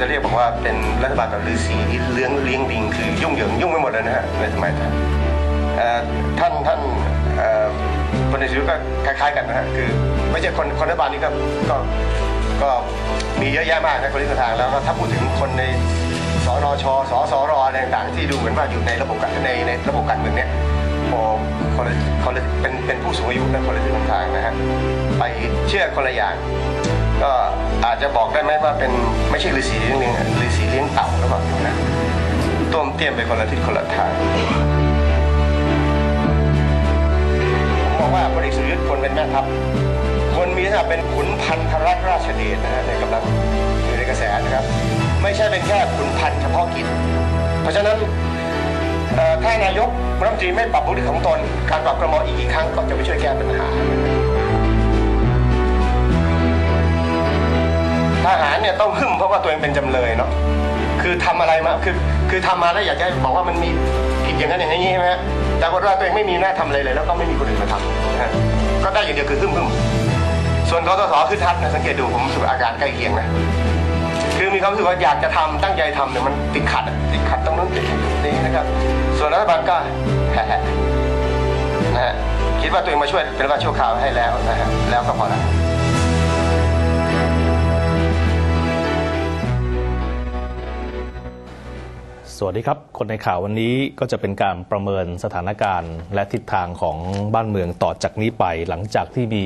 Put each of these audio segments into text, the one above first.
จะเรียกบอกว่าเป็นรัฐบาลแบบฤาษีที่เลี้ยงเลี้ยงลิงคือยุ่งเหยิงยุ่งไปหมดเลยนะฮะในสมัยนั้นท่านท่านเอ่อพลเอกประยุทธ์ก็คล้ายๆกันนะฮะคือไม่ใช่คนคนรัฐบาลนี้ก็ก็ก็มีเยอะแยะมากนะคนที่ทางแล้วก็ถ้าพูดถึงคนในสนชสสรอะไรต่างๆที่ดูเหมือนว่าอยู่ในระบบการในในระบบการเมืองเนี้ยโอ้คนละคนละเป็นเป็นผู้สูงอายุนะคนละทิศทางนะฮะไปเชื่อคนละอย่าง ก็อาจจะบอกได้ไหมว่าเป็นไม่ใช่ฤาษีเลี้ยงลิงฤาษีเลี้ยงเต่าหรือเปล่านะต้มเตี้ยมไปคนละทิศคนละทางผมมองว่าพลเอกสุรยุทธ์ควรเป็นแม่ทัพควรมีลักษณะเป็นขุนพันธรัตราชเดชนะฮะในกำลังอยู่ในกระแสนะครับ ไม่ใช่เป็นแค่ขุนพันเฉพาะกิจ เพราะฉะนั้นถ้านายกรัฐมนตรีไม่ปรับบุคลิกของตน การปรับกระมออีกกี่ครั้งก็จะไม่ช่วยแก้ปัญหา เนี่ยต้องหึ่มเพราะว่าตัวเองเป็นจำเลยเนาะคือทำอะไรมาคือคือทำมาแล้วอยากจะบอกว่ามันมีผิดอย่างนั้นอย่างนี้ใช่ไหมแต่ว่าตัวเองไม่มีหน้าทำอะไรเลย แล้วก็ไม่มีคนอื่นมาทำนะฮะก็ได้อย่างเดียวคือหึ่มหึ่มส่วนกสศคือทัดนะสังเกตดูผมรู้สึกอาการใกล้เคียงนะคือมีความรู้สึกว่าอยากจะทำตั้งใจทำเนี่ยมันติดขัดติดขัดตรงนู้นติดนี้นะครับ ส่วนรัฐบาลก็แหะนะฮะคิดว่าตัวเองมาช่วยเป็นรัฐบาลชั่วคราวให้แล้วนะฮะแล้วก็พอแล้ว สวัสดีครับ คนในข่าววันนี้ก็จะเป็นการประเมินสถานการณ์ และทิศทางของบ้านเมืองต่อจากนี้ไป หลังจากที่มี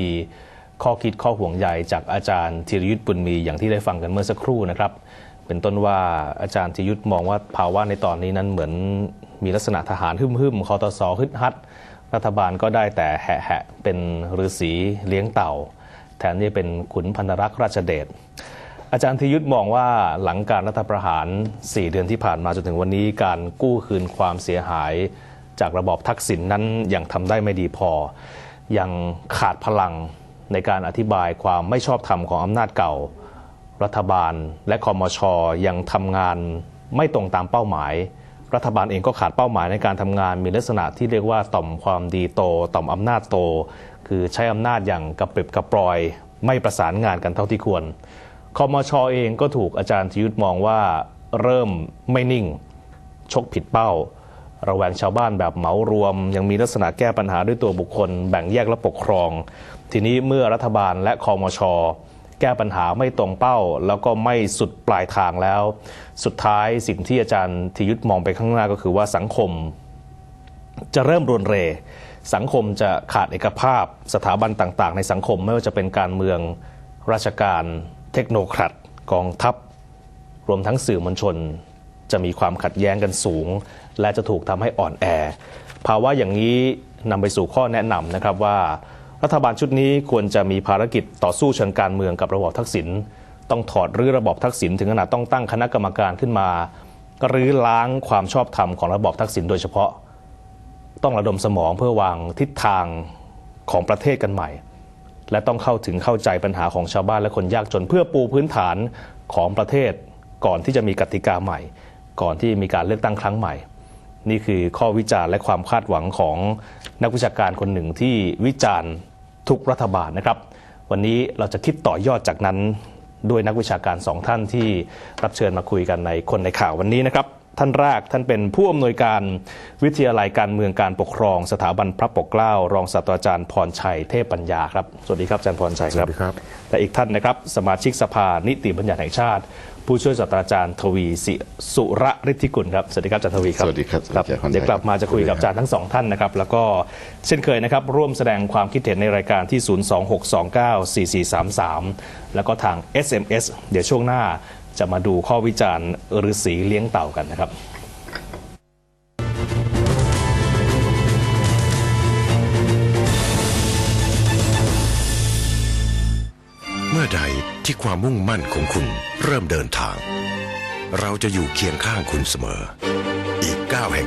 ข้อคิดข้อห่วงใยจากอาจารย์ธีรยุทธ์บุญมีอย่างที่ได้ฟังกันเมื่อสักครู่นะครับ เป็นต้นว่าอาจารย์ธีรยุทธ์มองว่าภาวะในตอนนี้นั้นเหมือนมีลักษณะทหารหึมหึมๆคอตสฮึดฮัดรัฐบาลก็ได้แต่แหะแหะเป็นฤาษีเลี้ยงเต่าแทนที่เป็นขุนพันธรักษ์ราชเดช อาจารย์ธียุทธมองว่าหลังการรัฐประหาร 4 เดือนที่ผ่านมาจนถึงวันนี้การกู้คืนความเสียหาย จากระบอบทักษิณนนั้นยังทำได้ไม่ดีพอ ยังขาดพลังในการอธิบายความไม่ชอบธรรมของอำนาจเก่า รัฐบาล และคอมชอยังทำงานไม่ตรงตามเป้าหมาย รัฐบาลเองก็ขาดเป้าหมายในการทำงานมีลักษณะที่เรียกว่าต่อมความดีโต ต่อมอำนาจโต คือใช้อำนาจอย่างกระปริบกระปรอย ไม่ประสานงานกันเท่าที่ควร คอมชอเองก็ถูกอาจารย์ทยุทธมองว่าเริ่มไม่นิ่ง ชกผิดเป้า ระแวงชาวบ้านแบบเหมารวม ยังมีลักษณะแก้ปัญหาด้วยตัวบุคคล แบ่งแยกและปกครอง ทีนี้เมื่อรัฐบาลและคอมชอแก้ปัญหาไม่ตรงเป้า แล้วก็ไม่สุดปลายทางแล้ว สุดท้ายสิ่งที่อาจารย์ทยุทธมองไปข้างหน้าก็คือว่าสังคม จะเริ่มรวนเร สังคมจะขาดเอกภาพ สถาบันต่าง ๆ ในสังคมไม่ว่าจะเป็นการเมืองราชการ เทคโนแครดกองทัพ รวมทั้งสื่อมวลชน จะมีความขัดแย้งกันสูง และจะถูกทำให้อ่อนแอ ภาวะอย่างนี้นำไปสู่ข้อแนะนำนะครับว่า รัฐบาลชุดนี้ควรจะมีภารกิจต่อสู้เชิงการเมืองกับระบอบทักษิณต้องถอดรื้อระบอบทักษิณถึงขนาดต้องตั้งคณะกรรมการขึ้นมารื้อล้างความชอบธรรมของระบอบทักษิณโดยเฉพาะ ต้องระดมสมองเพื่อวางทิศทางของประเทศกันใหม่ และต้องเข้าถึงเข้าใจปัญหาของชาวบ้านและคนยากจน เพื่อปูพื้นฐานของประเทศ ก่อนที่จะมีกติกาใหม่ ก่อนที่มีการเลือกตั้งครั้งใหม่ นี่คือข้อวิจารณ์และความคาดหวังของนักวิชาการคนหนึ่งที่วิจารณ์ทุกรัฐบาลนะครับ วันนี้เราจะคิดต่อยอดจากนั้นด้วยนักวิชาการสองท่านที่รับเชิญมาคุยกันในคนในข่าววันนี้นะครับ ท่านแรกท่านเป็นผู้อำนวยการวิทยาลัยการเมืองการปกครอง สถาบันพระปกเกล้ารองศาสตราจารย์พรชัยเทพปัญญาครับสวัสดีครับอาจารย์พรชัยครับสวัสดีครับและอีกท่านนะครับ สมาชิกสภานิติบัญญัติแห่งชาติ ผู้ช่วยศาสตราจารย์ทวีสิสุระฤทธิกุลครับสวัสดีครับอาจารย์ทวีครับสวัสดีครับครับสวัสดีครับเดี๋ยวกลับมาจะคุยกับอาจารย์ทั้งสองท่านนะครับแล้วก็เช่นเคยนะครับร่วมแสดงความคิดเห็นในรายการที่ 026294433 แล้วก็ทาง SMS เดี๋ยวช่วงหน้า จะมาดูข้อวิจารณ์ฤาษีเลี้ยงเต่ากันนะครับเมื่อใดที่ความมุ่งมั่นของคุณเริ่มเดินทาง เราจะอยู่เคียงข้างคุณเสมอ อีกก้าวแห่ง